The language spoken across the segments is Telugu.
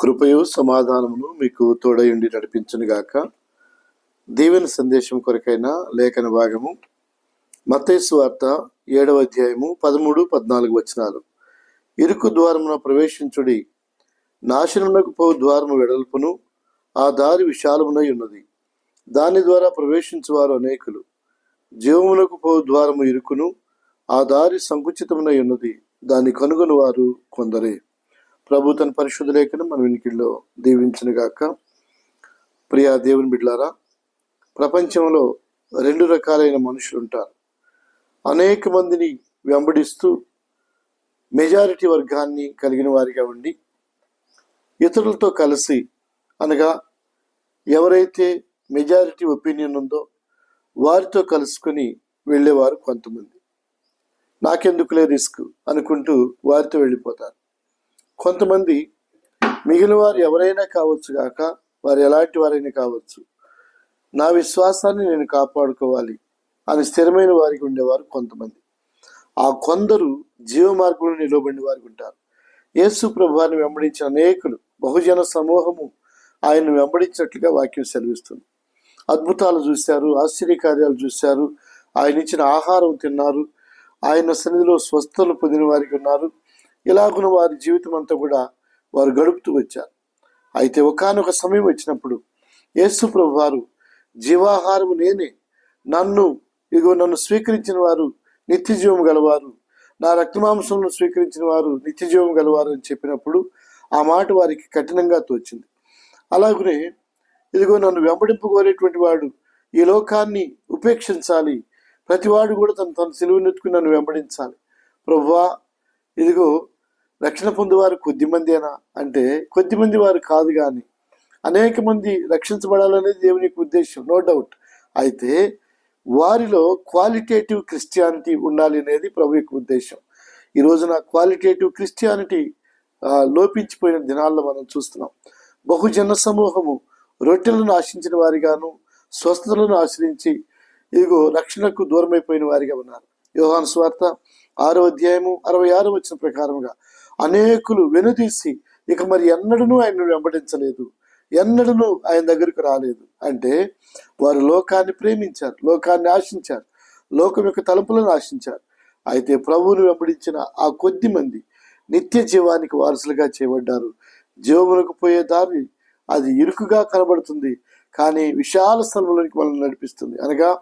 కృపయు సమాధానమును మీకు తోడయుండి నడిపించును గాక దీవెన సందేశం కొరకైన లేఖన భాగము మత్తైసు వార్త ఏడవ అధ్యాయము పదమూడు పద్నాలుగు వచనాలు. ఇరుకు ద్వారమున ప్రవేశించుడి. నాశనమునకు పో ద్వారము వెడల్పును ఆ దారి విశాలమునై ఉన్నది. దాని ద్వారా ప్రవేశించువారు అనేకులు. జీవమునకు పో ద్వారము ఇరుకును ఆ దారి సంకుచితమునై ఉన్నది. దాన్ని కనుగొని వారు కొందరే. ప్రభు తన పరిశుద్ధ లేఖను మన వినికిల్లో దీవించిన గాక. ప్రియా దేవుని బిడ్లారా ప్రపంచంలో రెండు రకాలైన మనుషులు ఉంటారు. అనేక మందిని వెంబడిస్తూ మెజారిటీ వర్గాన్ని కలిగిన వారిగా ఉండి ఇతరులతో కలిసి అనగా ఎవరైతే మెజారిటీ ఒపీనియన్ ఉందో వారితో కలుసుకొని వెళ్ళేవారు కొంతమంది. నాకెందుకులే రిస్క్ అనుకుంటూ వారితో వెళ్ళిపోతారు. కొంతమంది మిగిలిన వారు ఎవరైనా కావచ్చు కాక వారు ఎలాంటి వారైనా కావచ్చు నా విశ్వాసాన్ని నేను కాపాడుకోవాలి అని స్థిరమైన వారికి ఉండేవారు కొంతమంది. ఆ కొందరు జీవ మార్గంలో నిలబడిన వారికి ఉంటారు. యేసు ప్రభువాన్ని వెంబడించిన అనేకులు బహుజన సమూహము ఆయన్ను వెంబడించినట్లుగా వాక్యం సెలవిస్తుంది. అద్భుతాలు చూశారు ఆశ్చర్యకార్యాలు చూశారు ఆయన ఇచ్చిన ఆహారం తిన్నారు ఆయన సన్నిధిలో స్వస్థలు పొందిన వారికి ఉన్నారు ఇలాగున వారి జీవితం అంతా కూడా వారు గడుపుతూ వచ్చారు. అయితే ఒకానొక సమయం వచ్చినప్పుడు యేసు ప్రభు వారు జీవాహారము నేనే. నన్ను ఇగో నన్ను స్వీకరించిన వారు నిత్య జీవం గలవారు. నా రక్తమాంసంను స్వీకరించిన వారు నిత్య జీవం గలవారు అని చెప్పినప్పుడు ఆ మాట వారికి కఠినంగా తోచింది. అలాగనే ఇదిగో నన్ను వెంబడింపుకోరేటువంటి వాడు ఈ లోకాన్ని ఉపేక్షించాలి. ప్రతివాడు కూడా తను తన సెలువునెత్తుకుని నన్ను వెంబడించాలి. ప్రవ్వా ఇదిగో రక్షణ పొందేవారు కొద్దిమందేనా? అంటే కొద్దిమంది వారు కాదు కానీ అనేక మంది రక్షించబడాలనేది దేవుని యొక్క ఉద్దేశం నో డౌట్ అయితే వారిలో క్వాలిటేటివ్ క్రిస్టియానిటీ ఉండాలి అనేది ప్రభు యొక్క ఉద్దేశం ఈ రోజున క్వాలిటేటివ్ క్రిస్టియానిటీ లోపించిపోయిన దినాల్లో మనం చూస్తున్నాం. బహుజన సమూహము రొట్టెలను ఆశించిన వారిగాను స్వస్థతలను ఆశ్రయించి ఇదిగో రక్షణకు దూరమైపోయిన వారిగా ఉన్నారు. యోహాను స్వార్త ఆరో అధ్యాయము అరవై ఆరు వచ్చిన ప్రకారముగా అనేకులు వెనుదీసి ఇక మరి ఎన్నడూ ఆయనను వెంబడించలేదు. ఎన్నడూ ఆయన దగ్గరికి రాలేదు. అంటే వారు లోకాన్ని ప్రేమించారు లోకాన్ని ఆశించారు లోకం యొక్క తలుపులను ఆశించారు. అయితే ప్రభువును వెంబడించిన ఆ కొద్ది మంది నిత్య జీవానికి వారసులుగా చేయబడ్డారు. జీవములకు పోయే దారి అది ఇరుకుగా కనబడుతుంది కానీ విశాల స్థలంలోనికి మనల్ని నడిపిస్తుంది. అనగా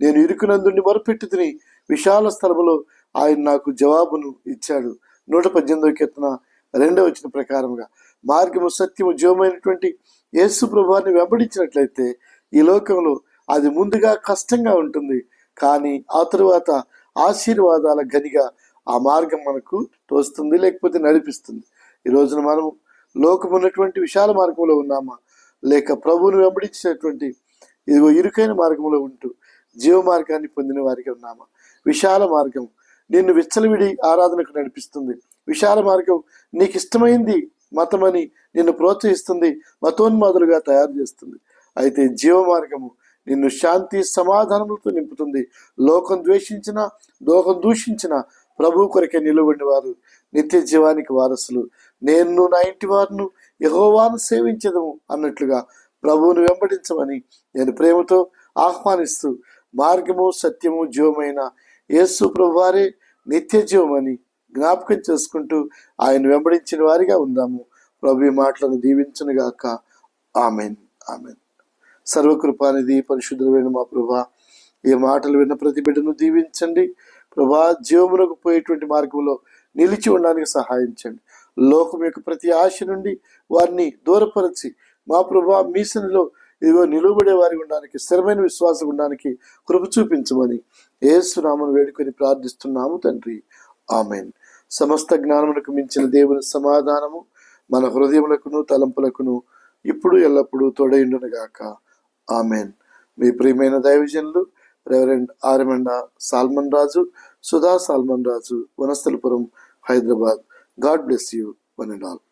నేను ఇరుకునందుండి మొరపెట్టి తిని విశాల స్థలములో ఆయన నాకు జవాబును ఇచ్చాడు. నూట పద్దెనిమిదవ కీర్తన రెండవ వచ్చిన ప్రకారంగా మార్గము సత్యము జీవమైనటువంటి యేసు ప్రభాన్ని వెంబడించినట్లయితే ఈ లోకంలో అది ముందుగా కష్టంగా ఉంటుంది. కానీ ఆ తరువాత ఆశీర్వాదాల గనిగా ఆ మార్గం మనకు తోస్తుంది లేకపోతే నడిపిస్తుంది. ఈ రోజున మనం లోకం ఉన్నటువంటి విశాల మార్గంలో ఉన్నామా? లేక ప్రభువును వెంబడించినటువంటి ఇదిగో ఇరుకైన మార్గంలో ఉంటూ జీవ మార్గాన్ని పొందిన వారికి ఉన్నామా? విశాల మార్గం నిన్ను విచ్చలవిడి ఆరాధనకు నడిపిస్తుంది. విశాల మార్గం నీకు ఇష్టమైంది మతమని నిన్ను ప్రోత్సహిస్తుంది మతోన్మాదులుగా తయారు చేస్తుంది. అయితే జీవ మార్గము నిన్ను శాంతి సమాధానములతో నింపుతుంది. లోకం ద్వేషించిన లోకం దూషించిన ప్రభు కొరకే నిలబడిన వారు నిత్య జీవానికి వారసులు. నేను నా ఇంటి వారిను యహోవాను సేవించదము అన్నట్లుగా ప్రభువును వెంబడించమని నేను ప్రేమతో ఆహ్వానిస్తూ మార్గము సత్యము జీవమైన యేసు ప్రభువారే నిత్య జీవమని జ్ఞాపకం చేసుకుంటూ ఆయన వెంబడించిన వారిగా ఉందాము. ప్రభు ఈ మాటలను దీవించనుగాక. ఆమెన్. ఆమెన్. సర్వకృపానిధి పరిశుద్ధులైన మా ప్రభా ఈ మాటలు విన్న ప్రతి బిడ్డను దీవించండి. ప్రభా జీవమునకు పోయేటువంటి మార్గంలో నిలిచి ఉండడానికి సహాయించండి. లోకం యొక్క ప్రతి ఆశ నుండి వారిని దూరపరిచి మా ప్రభా మీసనిలో ఇదిగో నిలువబడే వారి ఉండడానికి స్థిరమైన విశ్వాసం ఉండడానికి కృప చూపించమని ఏసునామను వేడుకొని ప్రార్థిస్తున్నాము తండ్రి. ఆమెన్. సమస్త జ్ఞానమునకు మించిన దేవుని సమాధానము మన హృదయములకును తలంపులకును ఇప్పుడు ఎల్లప్పుడూ తోడైండునుగాక ఆమెన్. మీ ప్రియమైన దైవజనులు reverend ఆర్మండ Salmon Raju Sudha Salmon Raju Vanasthalipuram Hyderabad. God bless you one and all